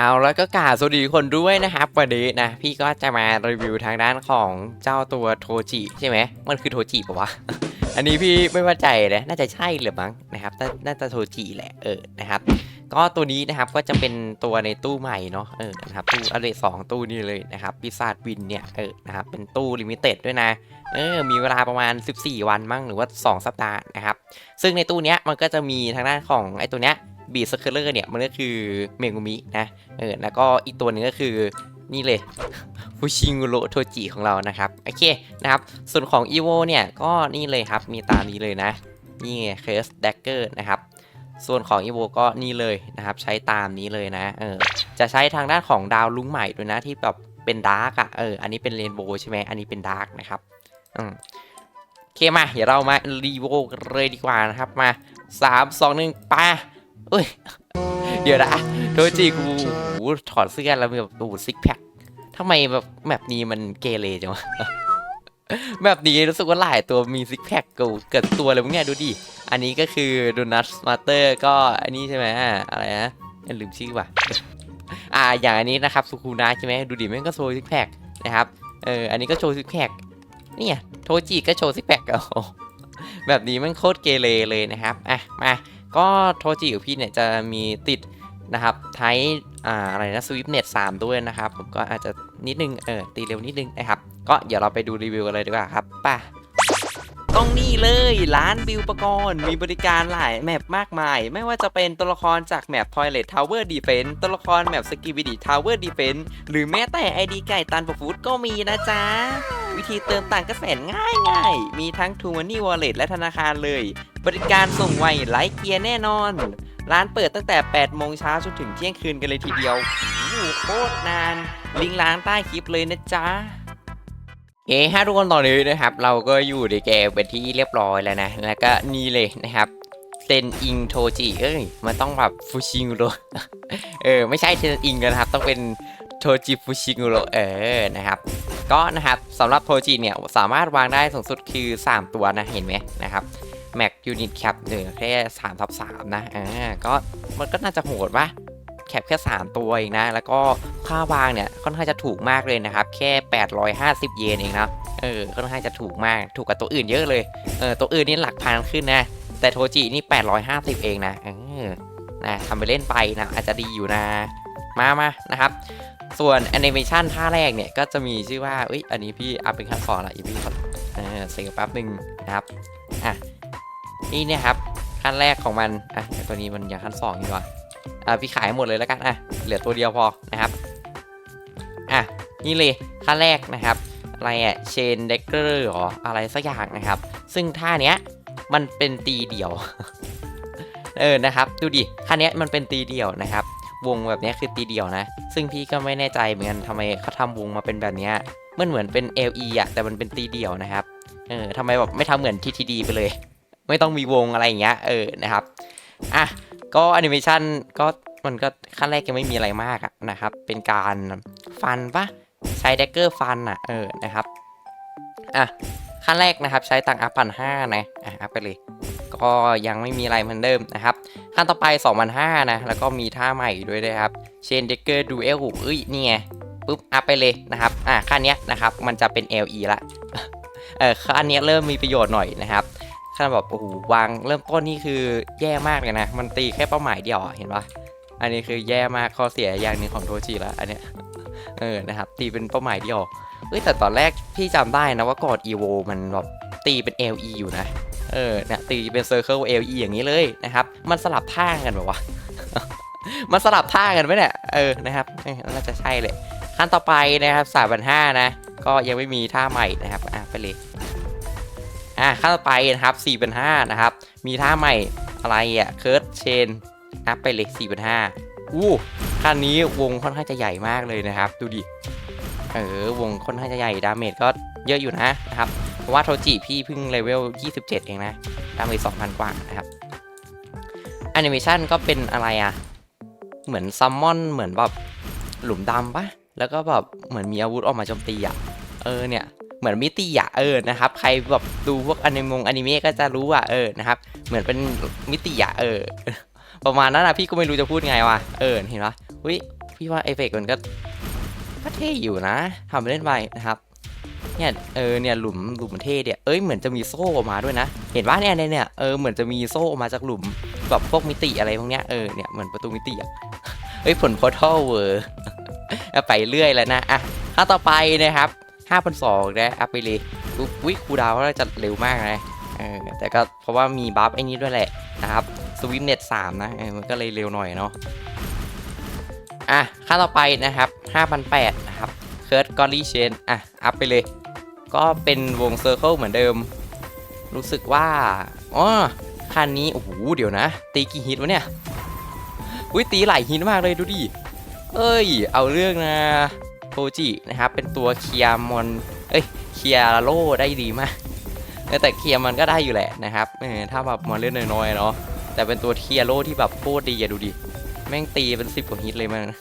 เอาแล้วก็กาสวัสดีคนด้วยนะครับวันนี้นะ พี่ก็จะมารีวิวทางด้านของเจ้าตัวโทจิใช่ไหมมันคือโทจิปะวะ อันนี้พี่ไม่ว่าใจนะน่าจะใช่หรือมั้งนะครับน่าน่าจะโทจิแหละเออนะครับ ก็ตัวนี้นะครับก็จะเป็นตัวในตู้ใหม่เนาะเออนะครับตู้อะไรสองตู้นี้เลยนะครับปีศาจวินเนี่ยเออนะครับเป็นตู้ลิมิเต็ดด้วยนะเออมีเวลาประมาณ 14 วันมั้งหรือว่า 2 สัปดาห์นะครับซึ่งในตู้เนี้ยมันก็จะมีทางด้านของไอ้ตัวเนี้ย บีสเคเลอร์เนี่ยมันก็คือเมงุมินะเออแล้วก็อีกตัวหนึงก็คือนี่เลยฟูชิงโรโทจิของเรานะครับโอเคนะครับส่วนของ e v o เนี่ยก็นี่เลยครับมีตามนี้เลยนะนี่เคสแดกเกอร์นะครับส่วนของ e v o ก็นี่เลยนะครับใช้ตามนี้เลยนะเออจะใช้ทางด้านของดาวลุ้งใหม่ด้วยนะที่แบบเป็นดาร์กอะเอออันนี้เป็นเรนโบว์ใช่ไหมอันนี้เป็นดาร์กนะครับอืมโอเคมาเดี๋ยวเรามารีโวกันเลยดีกว่านะครับมาสามสองหนึ่งไป เอ้ย เดี๋ยวนะโดจิกูโอ้ถอดเสื้อแล้วแบบโอ้ซิกแพคทำไมแบบแมปนี้มันเกเรจังวะแบบนี้รู้สึกว่าหลายตัวมีซิกแพคกูเกิดตัวเลยมึงเนี่ยดูดิ อันนี้ก็คือโดนัทมาเตอร์ก็อันนี้ใช่ไหมอะไรนะลืมชื่อว่ะอ่าอย่างอันนี้นะครับสุคูนะใช่ไหมดูดิแม่งก็โชว์ซิกแพคนะครับเอออันนี้ก็โชว์ซิกแพคเนี่ยโทจิก็โชว์ซิกแพคโอ้โหแบบนี้มันโคตรเกเรเลยนะครับ อะ มา ก็โทจิกับพี่เนี่ยจะมีติดนะครับไทอ่าอะไรนะสวิปเน็ตสามด้วยนะครับ ผมก็อาจจะนิดนึงเออตีเร็วนิดนึงนะครับก็เดี๋ยวเราไปดูรีวิวกันเลยดีกว่าครับป่ะต้องนี่เลยร้านบิวปกรณ์มีบริการหลายแมปมากมาย ไม่ว่าจะเป็นตัวละครจากแมป Toilet Tower Defense ตัวละครแมป Skibidi Tower Defense หรือแม้แต่ ID ไก่ตันปฟูดก็มีนะจ๊ะ วิธีเติมต่างก็แสนง่ายง่ายมีทั้ง t ูมันนี่ Wallet และธนาคารเลย บริการส่งไวไร้เกียร์แน่นอน ร้านเปิดตั้งแต่ 8 โมงเช้าจนถึงเที่ยงคืนกันเลยทีเดียวโอ้โหโคตรนาน ลิงก์ร้านใต้คลิปเลยนะจ๊ะเอ้ฮะทุกคนตอนนี้นะครับ เราก็อยู่ในเกมเป็นที่เรียบร้อยแล้วนะ แล้วก็นี่เลยนะครับเซนอิงโทจิเอ้ยมันต้องแบบฟูชิงโรเออ ไม่ใช่เซนอิงนะครับ ต้องเป็น โทจิฟูชิงโรเออนะครับก็นะครับสำหรับโทจิเนี่ยสามารถวางได้สูงสุดคือ 3 ตัวนะเห็นไหมนะครับ Mac Unit Cap เหลือแค่3ทับ3นะอ่าก็มันก็น่าจะโหดปะแคปแค่ 3 ตัวเองนะ แล้วก็ค่าวางเนี่ยค่อนข้างจะถูกมากเลยนะครับ แค่ 850 เยนเองนะเออค่อนข้างจะถูกมากถูกกว่าตัวอื่นเยอะเลยเออตัวอื่นนี่หลักพันขึ้นนะ แต่โทจินี่ 850 เองนะเออนะทำไปเล่นไปนะอาจจะดีอยู่นะมามานะครับ ส่วนแอนิเมชันท่าแรกเนี่ย ก็จะมีชื่อว่าเอ้ยอันนี้พี่อัพเป็นขั้นสอนละอีพี่เออเซฟแป๊บหนึ่งนะครับอะนี่เนี่ยครับขั้นแรกของมันอะแต่ตัวนี้มันอย่างขั้นสองดีกว่าอะพี่ขายหมดเลยแล้วกันอะเหลือตัวเดียวพอนะครับอะนี่เลยขั้นแรกนะครับอะไรอะเชนเด็กเกอร์หรออะไรสักอย่างนะครับ ซึ่งท่าเนี้ยมันเป็นตีเดี่ยว เออนะครับ ดูดิท่าเนี้ยมันเป็นตีเดี่ยวนะครับ วงแบบนี้คือตีเดี่ยวนะ ซึ่งพี่ก็ไม่แน่ใจเหมือนกันทำไมเขาทำวงมาเป็นแบบนี้มันเหมือนเป็น LE อะแต่มันเป็นตีเดี่ยวนะครับเออทำไมแบบไม่ทำเหมือน TTD ไปเลย ไม่ต้องมีวงอะไรอย่างเงี้ยเออนะครับอะก็แอนิเมชันก็มันก็ขั้นแรกยังไม่มีอะไรมากอะนะครับ เป็นการฟันปะใช้แดกเกอร์ฟันอะเออนะครับอะ ขั้นแรกนะครับใช้ตังค์อัพพันห้านะอะอัพไปเลย ก็ยังไม่มีอะไรเหมือนเดิมนะครับขั้นต่อไป2,500นะแล้วก็มีท่าใหม่ด้วยนะครับ เชนเดกเกอร์ดูเอลเอ้ยนี่ไงปุ๊บอัพไปเลยนะครับอะขั้นเนี้ยนะครับมันจะเป็น LE ละเออขั้นเนี้ยเริ่มมีประโยชน์หน่อยนะครับขั้นแบบโอ้โหวางเริ่มต้นนี่คือแย่มากเลยนะ มันตีแค่เป้าหมายเดียวเห็นปะอันนี้คือแย่มากข้อเสียอย่างหนึ่งของโทจิล้วอันเนี้ย เออนะครับตีเป็นเป้าหมายเดียวเอ้ยแต่ตอนแรกพี่จำได้นะว่ากอด EVO มันแบบตีเป็น LE อยู่นะเออเนี่ยตีเป็น Circle LE อลอย่างนี้เลยนะครับ มันสลับท่ากันแบบวะมันสลับท่ากันไหมเนี่ยเออนะครับน่าจะใช่เลยขั้นต่อไปนะครับสามพันห้านะ ก็ยังไม่มีท่าใหม่นะครับอะไปเลยอะขั้นต่อไปนะครับ4ี่เป็นห้านะครับ มีท่าใหม่อะไรอะเคิร์ดเชนอัพไปเลย4ี่เป็นห้าอู้ ขั้นนี้วงค่อนข้างจะใหญ่มากเลยนะครับ ดูดิ เออ วงค่อนข้างจะใหญ่ ดาเมจก็เยอะอยู่นะนะครับ เพราะว่าโทจิพี่เพิ่งเลเวล 27 เองนะ ดาเมจ 2,000 กว่านะครับแอนิเมชันก็เป็นอะไรอะเหมือนซัมมอน เหมือนแบบหลุมดำปะแล้วก็แบบเหมือนมีอาวุธออกมาโจมตีอะเออเนี่ยเหมือนมิติอะเออนะครับใครแบบดูพวกอนิมงอนิเมะก็จะรู้อะเออนะครับเหมือนเป็นมิติอะเออประมาณนั้นนะพี่ก็ไม่รู้จะพูดไงวะเออเห็นปะ อุ้ยพี่ว่าเอฟเฟกต์มันก็ก็เท่อยู่นะทำไปเล่นไปนะครับเนี่ยเออเนี่ยหลุมหลุมเท่เนี่ยเอ้ยเหมือนจะมีโซ่ออกมาด้วยนะ เห็นว่าเนี่ยเนี่ยเออเหมือนจะมีโซ่ออกมาจากหลุมแบบพวกมิติอะไรพวกเนี้ยเออเนี่ยเหมือนประตูมิติอะเฮ้ยผลพอทัลเวอร์ไปเรื่อยแล้วนะอะขั้นต่อไปนะครับ5,200นะอัพไปเลยปุ๊บวิคูดาวก็จะเร็วมากนะเออแต่ก็เพราะว่ามีบัฟไอ้นี้ด้วยแหละนะครับสวิมเน็ต3นะเออมันก็เลยเร็วหน่อยเนาะ อะขั้นต่อไปนะครับ5,800นะครับเคิร์ดกอรี่เชนอะ อัพไปเลย ก็เป็นวงเซอร์เคิลเหมือนเดิม รู้สึกว่าอ๋อคันนี้ โอ้โห เดี๋ยวนะ ตีกี่ฮิตวะเนี่ย อุ้ยตีหลายฮิตมากเลยดูดิ เอ้ย เอาเรื่องนะโทจินะครับ เป็นตัวเคลียร์มอน เอ้ย เคลียร์โลได้ดีมากแต่เคลียร์มันก็ได้อยู่แหละนะครับถ้าแบบมอนเล่นน้อยๆเนาะแต่เป็นตัวเคลียร์โลที่แบบโคตรดีอะดูดิ แม่งตีเป็นสิบกว่าฮิตเลยมัน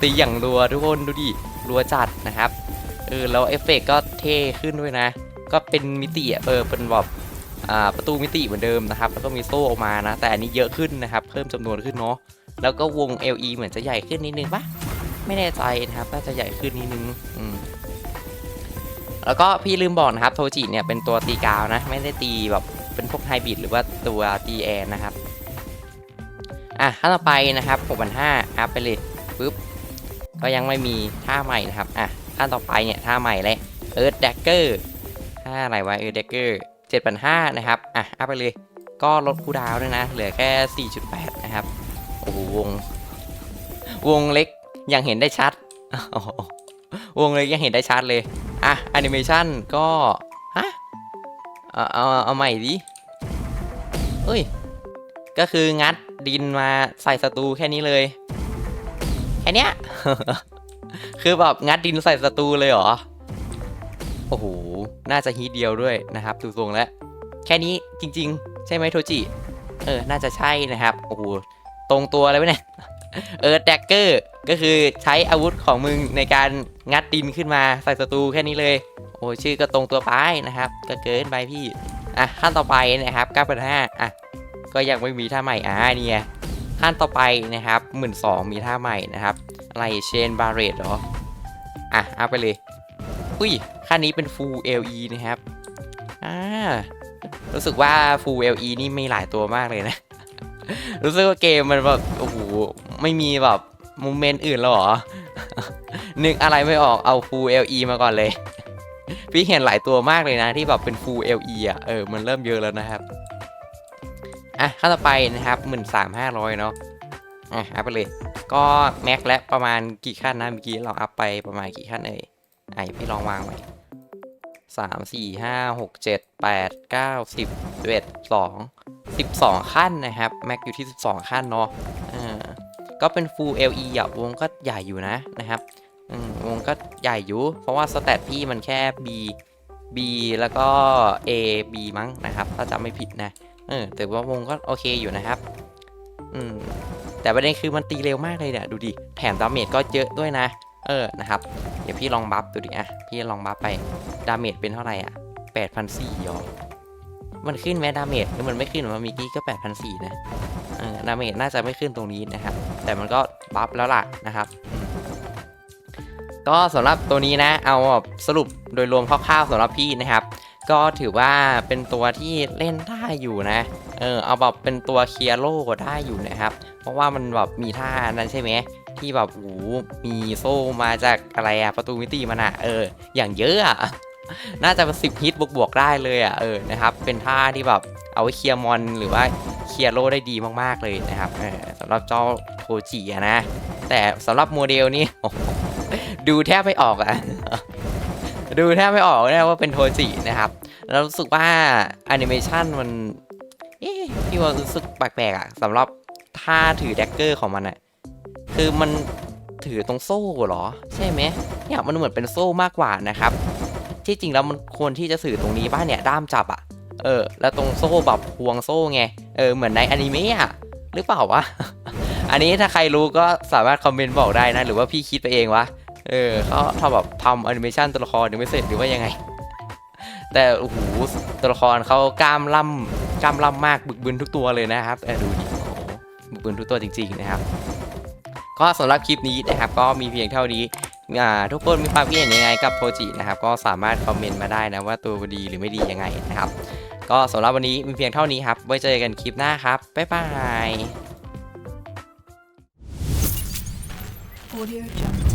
ตีอย่างรัวทุกคนดูดิรัวจัดนะครับเออแล้วเอฟเฟกต์ก็เท่ขึ้นด้วยนะ ก็เป็นมิติเออเป็นแบบอ่าประตูมิติเหมือนเดิมนะครับ แล้วก็มีโซ่ออกมานะ แต่อันนี้เยอะขึ้นนะครับ เพิ่มจำนวนขึ้นเนาะแล้วก็วง LE เหมือนจะใหญ่ขึ้นนิดนึงปะไม่แน่ใจนะครับน่าจะใหญ่ขึ้นนิดนึงอืมแล้วก็พี่ลืมบอกนะครับโทจิเนี่ยเป็นตัวตีกาวนะ ไม่ได้ตีแบบเป็นพวกไฮบริดหรือว่าตัวตีแอนนะครับ อะขั้นต่อไปนะครับ6,500อัพไปเลยปุ๊บก็ยังไม่มีท่าใหม่นะครับอะขั้นต่อไปเนี่ยท่าใหม่เลยเอิร์ธแดกเกอร์ท่าอะไรวะเอิร์ธแดกเกอร์7,500นะครับอะอัพไปเลยก็ลดคูดาวด้วยนะ เหลือแค่ 4.8 นะครับ โอ้โหวง วงเล็กยังเห็นได้ชัด วงเล็กยังเห็นได้ชัดเลย อะแอนิเมชันก็ ฮะ เอาเอาเอาใหม่ดิเอ้ย ก็คืองัด ดินมาใส่ศัตรูแค่นี้เลยแค่เนี้ย คือแบบงัดดินใส่ศัตรูเลยเหรอ โอ้โห น่าจะฮีทเดียวด้วยนะครับ ดูทรงแล้ว แค่นี้จริง ๆ ใช่ไหมโทจิ เออ น่าจะใช่นะครับ โอ้โห ตรงตัวเลยไหมเนี่ย เออแดกเกอร์ ก็คือใช้อาวุธของมึงในการงัดดินขึ้นมาใส่ศัตรูแค่นี้เลย โอ้ชื่อก็ตรงตัวไปนะครับ ก็เกินไปพี่ อะขั้นต่อไปนะครับ9 5 0อะ ก็ยังไม่มีท่าใหม่อ่านี่ไงขั้นต่อไปนะครับหมื่นสองมีท่าใหม่นะครับ อะไรเชนบาร์เรตเหรอ อะเอาไปเลย อุ้ยขั้นนี้เป็น Full LE นะครับ อ่า รู้สึกว่า Full LE นี่มีหลายตัวมากเลยนะ รู้สึกว่าเกมมันแบบ โอ้โห ไม่มีแบบมูเมนต์อื่นแล้วเหรอ นึกอะไรไม่ออกเอา Full LE มาก่อนเลย พี่เห็นหลายตัวมากเลยนะที่แบบเป็น Full LE อะ เออ มันเริ่มเยอะแล้วนะครับ อะขั้นต่อไปนะครับหมื่นสามห้าร้อยเนาะอะอัพไปเลย ก็แม็กและประมาณกี่ขั้นนะเมื่อกี้เราอัพไปประมาณกี่ขั้นเอ่ยไอพี่ลองวางไว้สามสี่ห้าหกเจ็ดแปดเก้าสิบเอ็ดสองสิบสองขั้นนะครับ แม็กอยู่ที่สิบสองขั้นเนาะอ่าก็เป็น Full LE อะวงก็ใหญ่อยู่นะนะครับวงก็ใหญ่อยู่ เพราะว่าสเตตพี่มันแค่ B B แล้วก็ A B มั้งนะครับ ถ้าจำไม่ผิดนะ เออแต่ว่าวงก็โอเคอยู่นะครับ อืม แต่ประเด็นคือมันตีเร็วมากเลยเนี่ย ดูดิ แถมดาเมจก็เยอะด้วยนะ เออ นะครับ เดี๋ยวพี่ลองบัฟดูดิอะ พี่ลองบัฟไป ดาเมจเป็นเท่าไหร่อะแปดพันสี่หรอมันขึ้นไหมดาเมจหรือมันไม่ขึ้นมันเมื่อกี้ก็แปดพันสี่นะ เออ ดาเมจน่าจะไม่ขึ้นตรงนี้นะครับ แต่มันก็บัฟแล้วล่ะนะครับ ก็สำหรับตัวนี้นะ เอาสรุปโดยรวมคร่าวๆสำหรับพี่นะครับ ก็ถือว่าเป็นตัวที่เล่นได้อยู่นะ เออเอาแบบเป็นตัวเคลียร์โล่ก็ได้อยู่นะครับ เพราะว่ามันแบบมีท่านั้นใช่ไหมที่แบบโอ้โหมีโซ่มาจากอะไรอะประตูมิติมันอะเออ อย่างเยอะอะน่าจะเป็นสิบฮิตบวกๆได้เลยอะเออนะครับ เป็นท่าที่แบบเอาไว้เคลียร์มอนหรือว่าเคลียร์โล่ได้ดีมากๆเลยนะครับเออสำหรับเจ้าโทจิอะนะ แต่สำหรับโมเดลนี้ดูแทบไม่ออกอะ ดูแทบไม่ออกนะว่าเป็นโทจินะครับ แล้วรู้สึกว่าแอนิเมชันมันพี่ว่ารู้สึกแปลกๆอะสำหรับท่าถือแดกเกอร์ของมันอะคือมันถือตรงโซ่เหรอ ใช่ไหมเนี่ยมันเหมือนเป็นโซ่มากกว่านะครับ ที่จริงแล้วมันควรที่จะสื่อตรงนี้บ้านเนี่ยด้ามจับอะเออ แล้วตรงโซ่แบบพวงโซ่ไงเออเหมือนในอนิเมะอะหรือเปล่าวะอันนี้ถ้าใครรู้ก็สามารถคอมเมนต์บอกได้นะ หรือว่าพี่คิดไปเองวะ เออเขาทำแบบทำแอนิเมชันตัวละครยังไม่เสร็จหรือว่ายังไง แต่โอ้โหตัวละครเขากล้ามล่ำกล้ามล่ำมากบึกบึนทุกตัวเลยนะครับดูดิบึกบึนทุกตัวจริง ๆ นะครับ ก็สำหรับคลิปนี้นะครับ ก็มีเพียงเท่านี้อ่าทุกคนมีความคิดเห็นยังไงกับโทจินะครับ ก็สามารถคอมเมนต์มาได้นะว่าตัวดีหรือไม่ดียังไงนะครับ ก็สำหรับวันนี้มีเพียงเท่านี้ครับ ไว้เจอกันคลิปหน้าครับ บ๊ายบาย Audio Jungle.